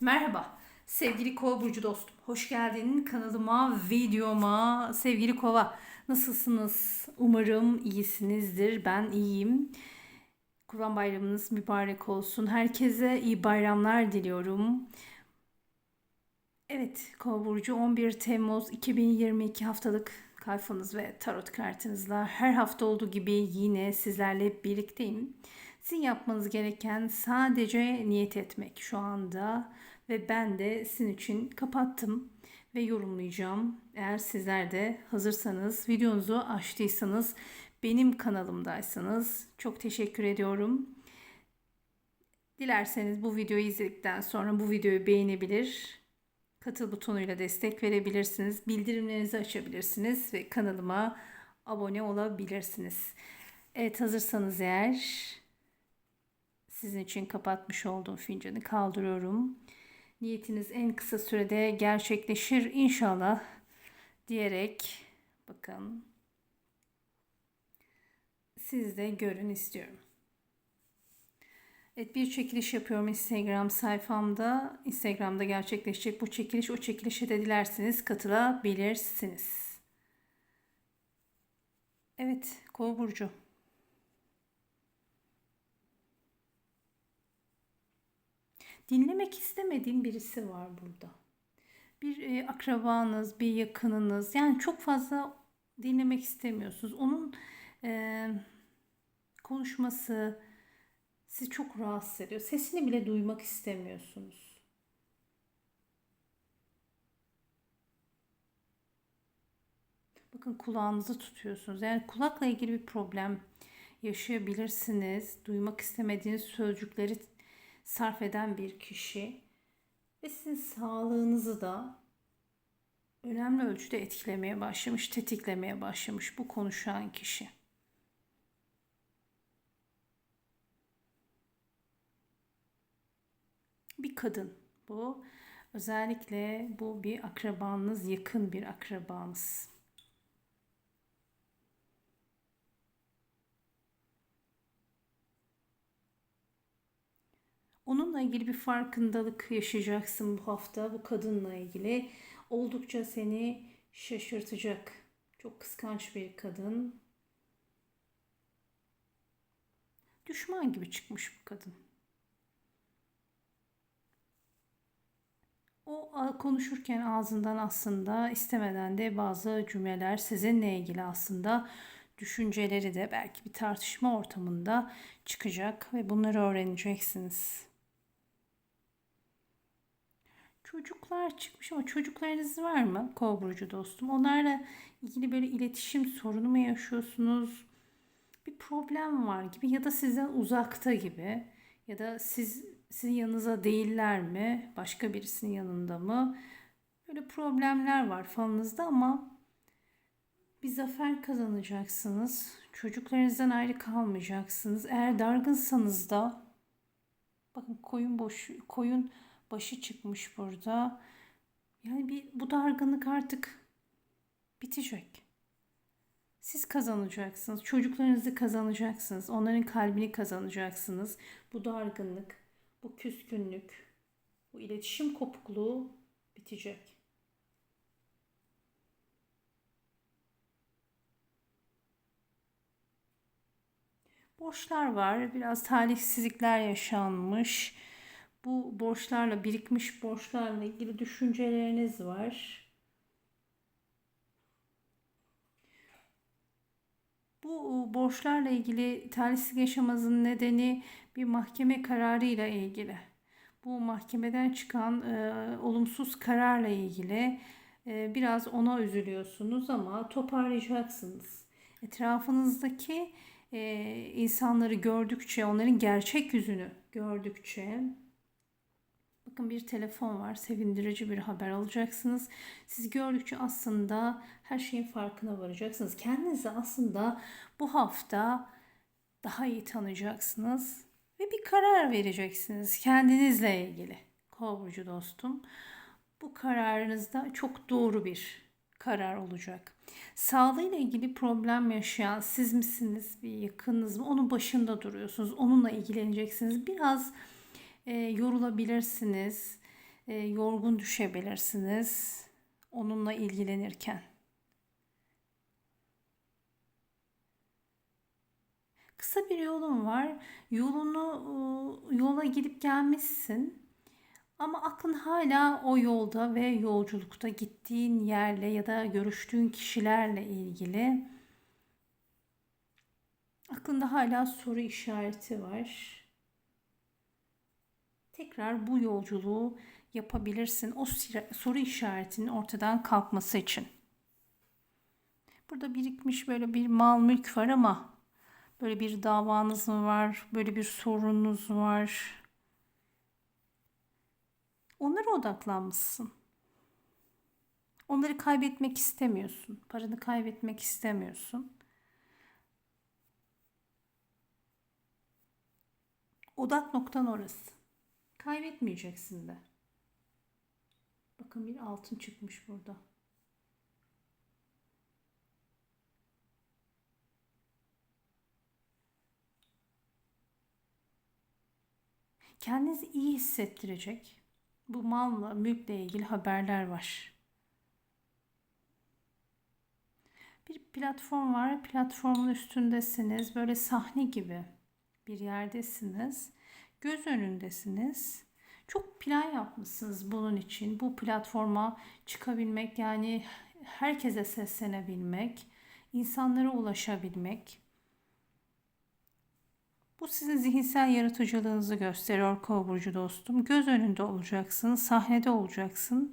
Merhaba sevgili Kova burcu dostum. Hoş geldin kanalıma, videoma. Sevgili Kova nasılsınız? Umarım iyisinizdir. Ben iyiyim. Kurban bayramınız mübarek olsun. Herkese iyi bayramlar diliyorum. Evet, Kova burcu 11 Temmuz 2022 haftalık kalfanız ve tarot kartınızla her hafta olduğu gibi yine sizlerle birlikteyim. Sizin yapmanız gereken sadece niyet etmek şu anda ve ben de sizin için kapattım ve yorumlayacağım. Eğer sizler de hazırsanız, videonuzu açtıysanız, benim kanalımdaysanız çok teşekkür ediyorum. Dilerseniz bu videoyu izledikten sonra bu videoyu beğenebilir, katıl butonuyla destek verebilirsiniz, bildirimlerinizi açabilirsiniz ve kanalıma abone olabilirsiniz. Evet hazırsanız eğer sizin için kapatmış olduğum fincanı kaldırıyorum. Niyetiniz en kısa sürede gerçekleşir inşallah diyerek bakın siz de görün istiyorum. Evet bir çekiliş yapıyorum Instagram sayfamda. Instagram'da gerçekleşecek bu çekiliş. O çekilişe de dilerseniz katılabilirsiniz. Evet, Kova burcu. Dinlemek istemediğin birisi var burada. Bir e, akrabanız, bir yakınınız yani çok fazla dinlemek istemiyorsunuz. Onun e, konuşması sizi çok rahatsız ediyor. Sesini bile duymak istemiyorsunuz. Bakın kulağınızı tutuyorsunuz. Yani kulakla ilgili bir problem yaşayabilirsiniz. Duymak istemediğiniz sözcükleri sarf eden bir kişi ve sizin sağlığınızı da önemli ölçüde etkilemeye başlamış, tetiklemeye başlamış bu konuşan kişi. Bir kadın bu. Özellikle bu bir akrabanız, yakın bir akrabanız. Onunla ilgili bir farkındalık yaşayacaksın bu hafta bu kadınla ilgili. Oldukça seni şaşırtacak. Çok kıskanç bir kadın. Düşman gibi çıkmış bu kadın. O konuşurken ağzından aslında istemeden de bazı cümleler sizinle ilgili aslında düşünceleri de belki bir tartışma ortamında çıkacak ve bunları öğreneceksiniz. Çocuklar çıkmış ama çocuklarınız var mı kova burcu dostum? Onlarla ilgili böyle iletişim sorunu mu yaşıyorsunuz? Bir problem var gibi ya da sizden uzakta gibi ya da siz sizin yanınıza değiller mi? Başka birisinin yanında mı? Böyle problemler var falınızda ama bir zafer kazanacaksınız. Çocuklarınızdan ayrı kalmayacaksınız. Eğer dargınsanız da bakın koyun boş koyun başı çıkmış burada. Yani bir bu dargınlık artık bitecek. Siz kazanacaksınız. Çocuklarınızı kazanacaksınız. Onların kalbini kazanacaksınız. Bu dargınlık, bu küskünlük, bu iletişim kopukluğu bitecek. Borçlar var. Biraz talihsizlikler yaşanmış bu borçlarla, birikmiş borçlarla ilgili düşünceleriniz var. Bu borçlarla ilgili talihsiz yaşamanızın nedeni bir mahkeme kararı ile ilgili. Bu mahkemeden çıkan e, olumsuz kararla ilgili e, biraz ona üzülüyorsunuz ama toparlayacaksınız. Etrafınızdaki e, insanları gördükçe, onların gerçek yüzünü gördükçe Bakın bir telefon var. Sevindirici bir haber alacaksınız. Siz gördükçe aslında her şeyin farkına varacaksınız. Kendinizi aslında bu hafta daha iyi tanıyacaksınız ve bir karar vereceksiniz kendinizle ilgili. Kovburcu dostum. Bu kararınızda çok doğru bir karar olacak. Sağlığıyla ilgili problem yaşayan siz misiniz, bir yakınınız mı? Onun başında duruyorsunuz. Onunla ilgileneceksiniz. Biraz e, yorulabilirsiniz. e, yorgun düşebilirsiniz onunla ilgilenirken. Kısa bir yolun var. Yolunu yola gidip gelmişsin. Ama aklın hala o yolda ve yolculukta gittiğin yerle ya da görüştüğün kişilerle ilgili. Aklında hala soru işareti var. Tekrar bu yolculuğu yapabilirsin o soru işaretinin ortadan kalkması için. Burada birikmiş böyle bir mal mülk var ama böyle bir davanız mı var? Böyle bir sorununuz var? Onlara odaklanmışsın. Onları kaybetmek istemiyorsun. Paranı kaybetmek istemiyorsun. Odak noktan orası. Kaybetmeyeceksin de. Bakın bir altın çıkmış burada. Kendinizi iyi hissettirecek bu malla, mülkle ilgili haberler var. Bir platform var. Platformun üstündesiniz. Böyle sahne gibi bir yerdesiniz. Göz önündesiniz. Çok plan yapmışsınız bunun için. Bu platforma çıkabilmek yani herkese seslenebilmek, insanlara ulaşabilmek. Bu sizin zihinsel yaratıcılığınızı gösteriyor kova burcu dostum. Göz önünde olacaksın, sahnede olacaksın.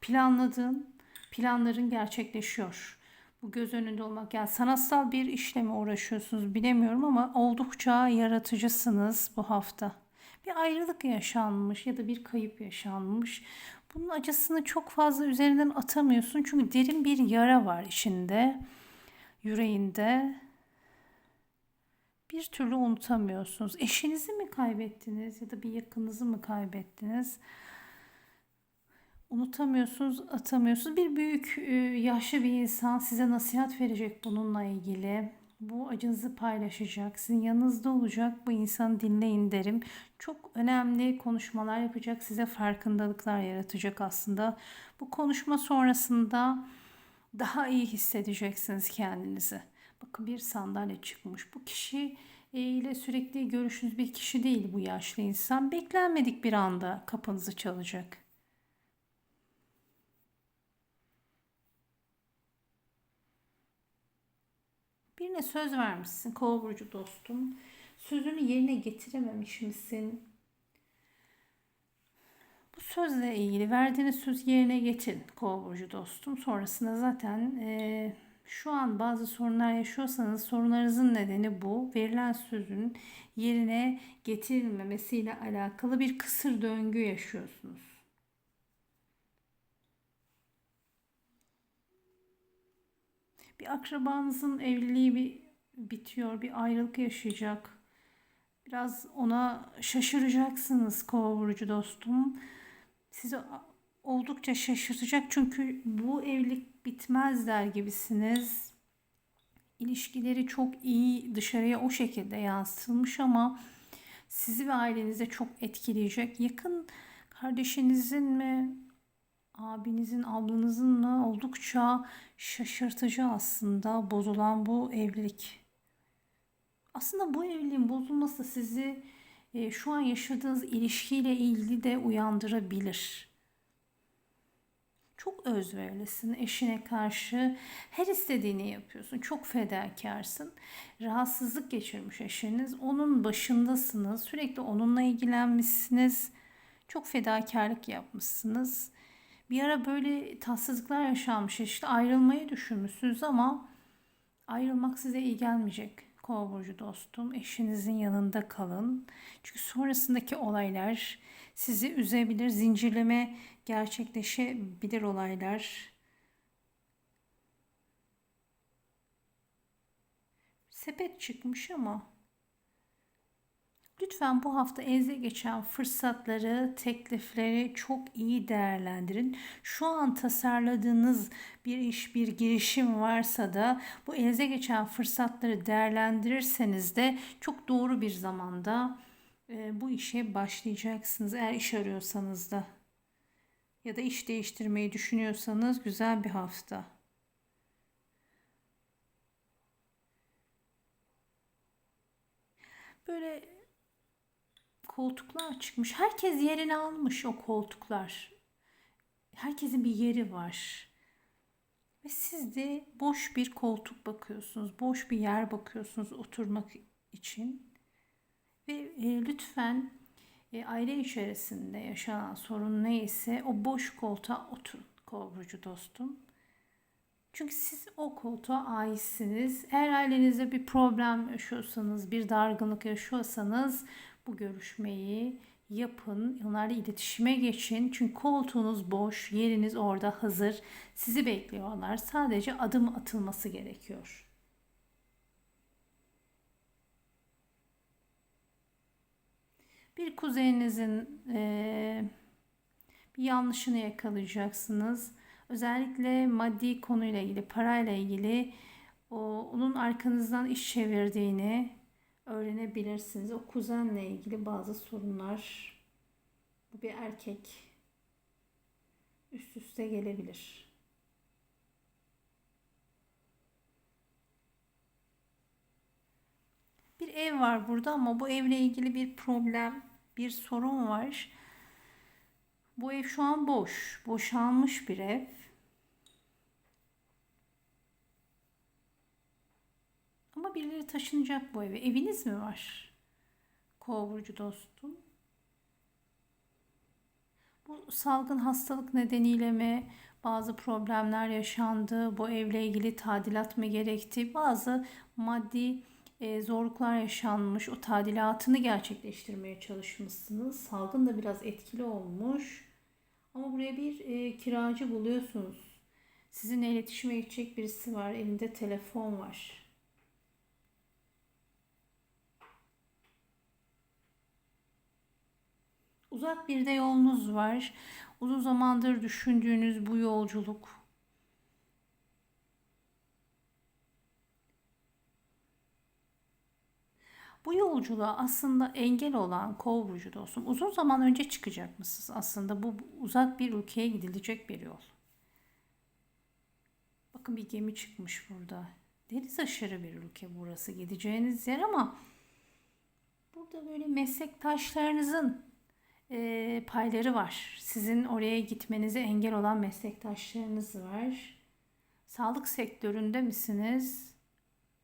Planladığın planların gerçekleşiyor. Bu göz önünde olmak yani sanatsal bir işle mi uğraşıyorsunuz bilemiyorum ama oldukça yaratıcısınız bu hafta. Bir ayrılık yaşanmış ya da bir kayıp yaşanmış. Bunun acısını çok fazla üzerinden atamıyorsun çünkü derin bir yara var içinde, yüreğinde bir türlü unutamıyorsunuz. Eşinizi mi kaybettiniz ya da bir yakınınızı mı kaybettiniz? Unutamıyorsunuz, atamıyorsunuz. Bir büyük e, yaşlı bir insan size nasihat verecek bununla ilgili. Bu acınızı paylaşacak, sizin yanınızda olacak. Bu insanı dinleyin derim. Çok önemli konuşmalar yapacak, size farkındalıklar yaratacak aslında. Bu konuşma sonrasında daha iyi hissedeceksiniz kendinizi. Bakın bir sandalye çıkmış. Bu kişi e, ile sürekli görüşünüz bir kişi değil bu yaşlı insan. Beklenmedik bir anda kapınızı çalacak. Söz vermişsin kova burcu dostum. Sözünü yerine getirememiş misin? Bu sözle ilgili verdiğiniz söz yerine getirin kova burcu dostum. Sonrasında zaten e, şu an bazı sorunlar yaşıyorsanız sorunlarınızın nedeni bu. Verilen sözün yerine getirilmemesiyle alakalı bir kısır döngü yaşıyorsunuz. Bir akrabanızın evliliği bir bitiyor, bir ayrılık yaşayacak. Biraz ona şaşıracaksınız kova vurucu dostum. Sizi oldukça şaşırtacak çünkü bu evlilik bitmez der gibisiniz. İlişkileri çok iyi dışarıya o şekilde yansıtılmış ama sizi ve ailenize çok etkileyecek. Yakın kardeşinizin mi, abinizin, ablanızın mı oldukça şaşırtıcı aslında bozulan bu evlilik. Aslında bu evliliğin bozulması sizi e, şu an yaşadığınız ilişkiyle ilgili de uyandırabilir. Çok özverilisin eşine karşı. Her istediğini yapıyorsun. Çok fedakarsın. Rahatsızlık geçirmiş eşiniz. Onun başındasınız. Sürekli onunla ilgilenmişsiniz. Çok fedakarlık yapmışsınız. Bir ara böyle tatsızlıklar yaşanmış. İşte ayrılmayı düşünmüşsünüz ama ayrılmak size iyi gelmeyecek. Kova burcu dostum, eşinizin yanında kalın. Çünkü sonrasındaki olaylar sizi üzebilir. Zincirleme gerçekleşebilir olaylar. Sepet çıkmış ama Lütfen bu hafta elinize geçen fırsatları, teklifleri çok iyi değerlendirin. Şu an tasarladığınız bir iş, bir girişim varsa da bu elinize geçen fırsatları değerlendirirseniz de çok doğru bir zamanda e, bu işe başlayacaksınız. Eğer iş arıyorsanız da. ya da iş değiştirmeyi düşünüyorsanız güzel bir hafta. Böyle koltuklar çıkmış. Herkes yerini almış o koltuklar. Herkesin bir yeri var. Ve siz de boş bir koltuk bakıyorsunuz. Boş bir yer bakıyorsunuz oturmak için. Ve e, lütfen e, aile içerisinde yaşanan sorun neyse o boş koltuğa oturun kovrucu dostum. Çünkü siz o koltuğa aitsiniz. Eğer ailenizde bir problem yaşıyorsanız, bir dargınlık yaşıyorsanız bu görüşmeyi yapın. Onlarla iletişime geçin. Çünkü koltuğunuz boş, yeriniz orada hazır. Sizi bekliyorlar. Sadece adım atılması gerekiyor. Bir kuzeninizin e, bir yanlışını yakalayacaksınız. Özellikle maddi konuyla ilgili, parayla ilgili o, onun arkanızdan iş çevirdiğini öğrenebilirsiniz. O kuzenle ilgili bazı sorunlar bu bir erkek üst üste gelebilir. Bir ev var burada ama bu evle ilgili bir problem, bir sorun var. Bu ev şu an boş, boşalmış bir ev. Birileri taşınacak bu eve. Eviniz mi var? Kova dostum. Bu salgın hastalık nedeniyle mi bazı problemler yaşandı? Bu evle ilgili tadilat mı gerekti? Bazı maddi e, zorluklar yaşanmış. O tadilatını gerçekleştirmeye çalışmışsınız. Salgın da biraz etkili olmuş. Ama buraya bir e, kiracı buluyorsunuz. Sizinle iletişime geçecek birisi var. Elinde telefon var. Uzak bir de yolunuz var. Uzun zamandır düşündüğünüz bu yolculuk. Bu yolculuğa aslında engel olan kol burcu dostum uzun zaman önce çıkacak mısınız? Aslında bu uzak bir ülkeye gidilecek bir yol. Bakın bir gemi çıkmış burada. Deniz aşırı bir ülke burası gideceğiniz yer ama burada böyle meslektaşlarınızın e, payları var. Sizin oraya gitmenize engel olan meslektaşlarınız var. Sağlık sektöründe misiniz?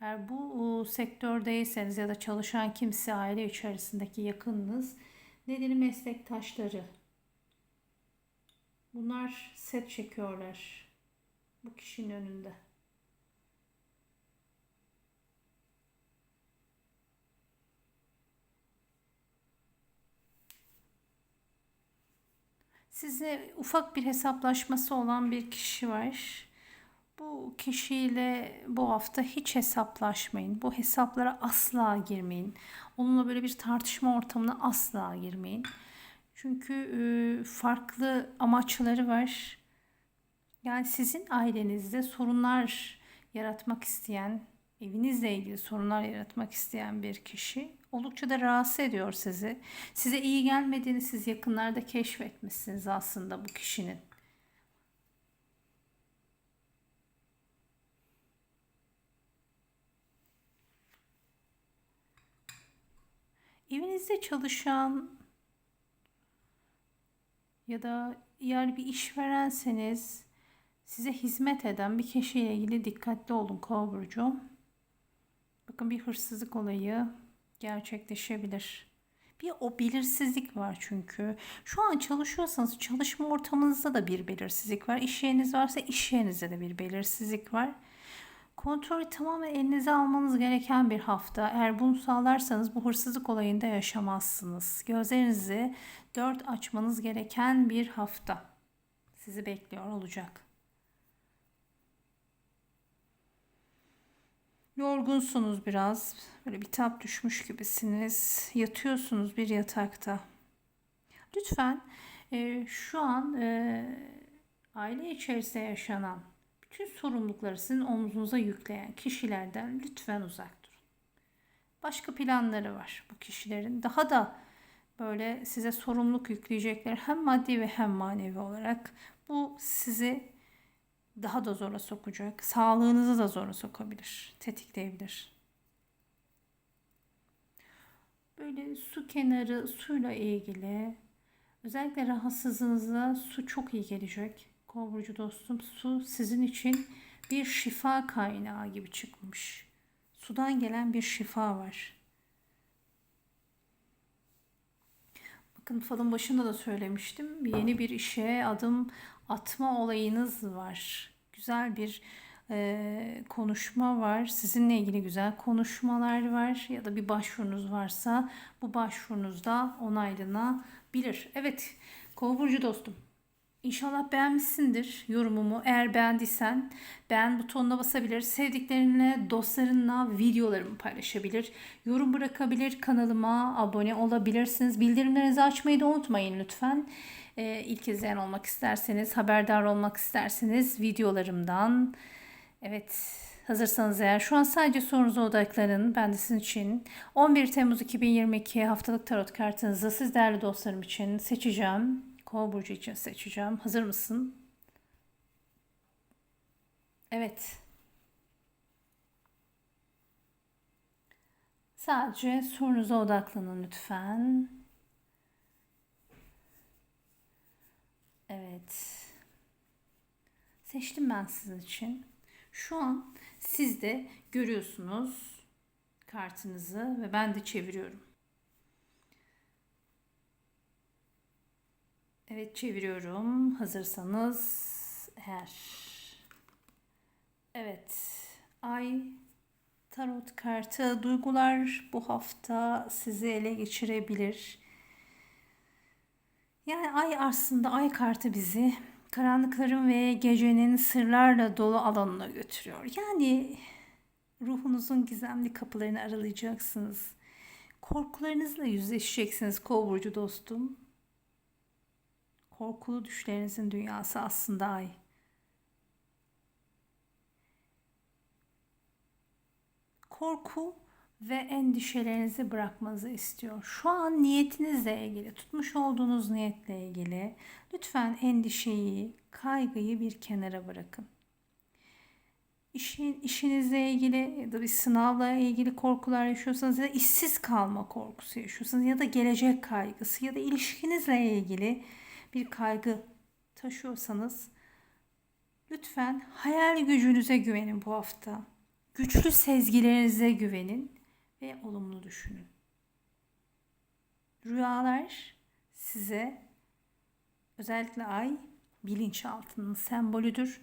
Eğer bu sektördeyseniz ya da çalışan kimse aile içerisindeki yakınınız nedeni meslektaşları. Bunlar set çekiyorlar bu kişinin önünde. Size ufak bir hesaplaşması olan bir kişi var. Bu kişiyle bu hafta hiç hesaplaşmayın. Bu hesaplara asla girmeyin. Onunla böyle bir tartışma ortamına asla girmeyin. Çünkü e, farklı amaçları var. Yani sizin ailenizde sorunlar yaratmak isteyen, evinizle ilgili sorunlar yaratmak isteyen bir kişi oldukça da rahatsız ediyor sizi. Size iyi gelmediğini siz yakınlarda keşfetmişsiniz aslında bu kişinin. Evinizde çalışan ya da eğer bir işverenseniz size hizmet eden bir kişiyle ilgili dikkatli olun kova burcu. Bakın bir hırsızlık olayı gerçekleşebilir. Bir o belirsizlik var çünkü. Şu an çalışıyorsanız çalışma ortamınızda da bir belirsizlik var. İş yeriniz varsa iş yerinizde de bir belirsizlik var. Kontrolü tamamen elinize almanız gereken bir hafta. Eğer bunu sağlarsanız bu hırsızlık olayında yaşamazsınız. Gözlerinizi dört açmanız gereken bir hafta sizi bekliyor olacak. Yorgunsunuz biraz. Böyle bir tap düşmüş gibisiniz. Yatıyorsunuz bir yatakta. Lütfen e, şu an e, aile içerisinde yaşanan bütün sorumlulukları sizin omzunuza yükleyen kişilerden lütfen uzak durun. Başka planları var bu kişilerin. Daha da böyle size sorumluluk yükleyecekler hem maddi ve hem manevi olarak. Bu sizi daha da zora sokacak. Sağlığınızı da zora sokabilir, tetikleyebilir. Böyle su kenarı, suyla ilgili özellikle rahatsızlığınıza su çok iyi gelecek. Kova burcu dostum, su sizin için bir şifa kaynağı gibi çıkmış. Sudan gelen bir şifa var. Bakın falın başında da söylemiştim. Yeni bir işe adım atma olayınız var. Güzel bir e, konuşma var. Sizinle ilgili güzel konuşmalar var. Ya da bir başvurunuz varsa bu başvurunuzda onaylanabilir. Evet, Kova burcu dostum. İnşallah beğenmişsindir yorumumu. Eğer beğendiysen beğen butonuna basabilir. Sevdiklerinle, dostlarınla videolarımı paylaşabilir. Yorum bırakabilir. Kanalıma abone olabilirsiniz. Bildirimlerinizi açmayı da unutmayın lütfen. Ee, ilk izleyen olmak isterseniz, haberdar olmak isterseniz videolarımdan. Evet hazırsanız eğer şu an sadece sorunuza odaklanın. Ben de sizin için 11 Temmuz 2022 haftalık tarot kartınızı siz değerli dostlarım için seçeceğim. Kova burcu için seçeceğim. Hazır mısın? Evet. Sadece sorunuza odaklanın lütfen. Evet. Seçtim ben sizin için. Şu an siz de görüyorsunuz kartınızı ve ben de çeviriyorum. Evet çeviriyorum. Hazırsanız eğer. Evet. Ay tarot kartı duygular bu hafta sizi ele geçirebilir. Yani ay aslında ay kartı bizi karanlıkların ve gecenin sırlarla dolu alanına götürüyor. Yani ruhunuzun gizemli kapılarını aralayacaksınız. Korkularınızla yüzleşeceksiniz kova burcu dostum. Korkulu düşlerinizin dünyası aslında ay. Korku ve endişelerinizi bırakmanızı istiyor. Şu an niyetinizle ilgili, tutmuş olduğunuz niyetle ilgili lütfen endişeyi, kaygıyı bir kenara bırakın. İşin, işinizle ilgili ya da bir sınavla ilgili korkular yaşıyorsanız ya da işsiz kalma korkusu yaşıyorsanız ya da gelecek kaygısı ya da ilişkinizle ilgili bir kaygı taşıyorsanız lütfen hayal gücünüze güvenin bu hafta. Güçlü sezgilerinize güvenin ve olumlu düşünün. Rüyalar size özellikle ay bilinçaltının sembolüdür.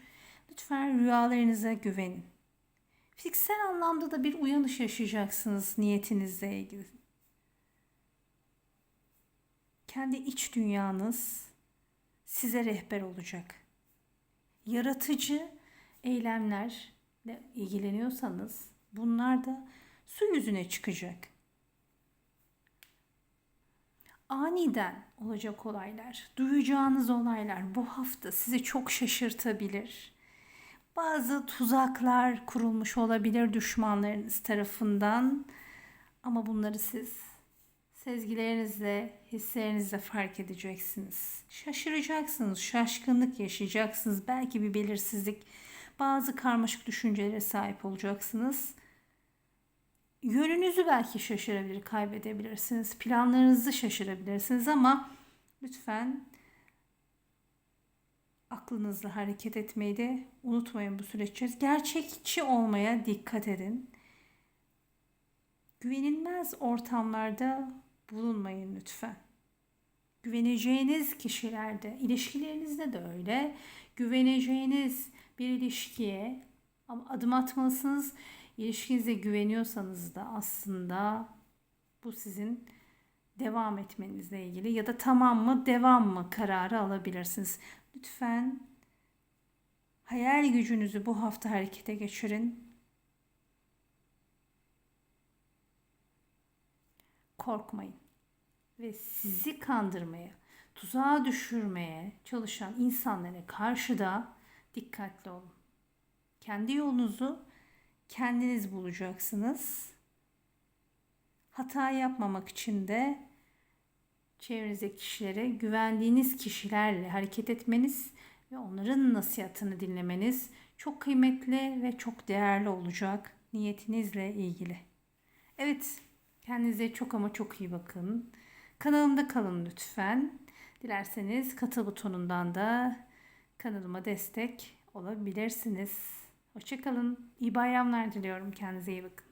Lütfen rüyalarınıza güvenin. Fiziksel anlamda da bir uyanış yaşayacaksınız niyetinizle ilgili. Kendi iç dünyanız size rehber olacak. Yaratıcı eylemlerle ilgileniyorsanız bunlar da su yüzüne çıkacak. Aniden olacak olaylar, duyacağınız olaylar bu hafta sizi çok şaşırtabilir. Bazı tuzaklar kurulmuş olabilir düşmanlarınız tarafından ama bunları siz sezgilerinizle, hislerinizle fark edeceksiniz. Şaşıracaksınız, şaşkınlık yaşayacaksınız. Belki bir belirsizlik, bazı karmaşık düşüncelere sahip olacaksınız. Yönünüzü belki şaşırabilir, kaybedebilirsiniz. Planlarınızı şaşırabilirsiniz ama lütfen aklınızla hareket etmeyi de unutmayın bu süreçte. Gerçekçi olmaya dikkat edin. Güvenilmez ortamlarda bulunmayın lütfen. Güveneceğiniz kişilerde, ilişkilerinizde de öyle. Güveneceğiniz bir ilişkiye adım atmalısınız. İlişkinize güveniyorsanız da aslında bu sizin devam etmenizle ilgili ya da tamam mı devam mı kararı alabilirsiniz. Lütfen hayal gücünüzü bu hafta harekete geçirin. Korkmayın ve sizi kandırmaya, tuzağa düşürmeye çalışan insanlara karşı da dikkatli olun. Kendi yolunuzu kendiniz bulacaksınız. Hata yapmamak için de çevrenizdeki kişilere güvendiğiniz kişilerle hareket etmeniz ve onların nasihatını dinlemeniz çok kıymetli ve çok değerli olacak niyetinizle ilgili. Evet, kendinize çok ama çok iyi bakın. Kanalımda kalın lütfen. Dilerseniz katıl butonundan da kanalıma destek olabilirsiniz. Hoşçakalın. İyi bayramlar diliyorum. Kendinize iyi bakın.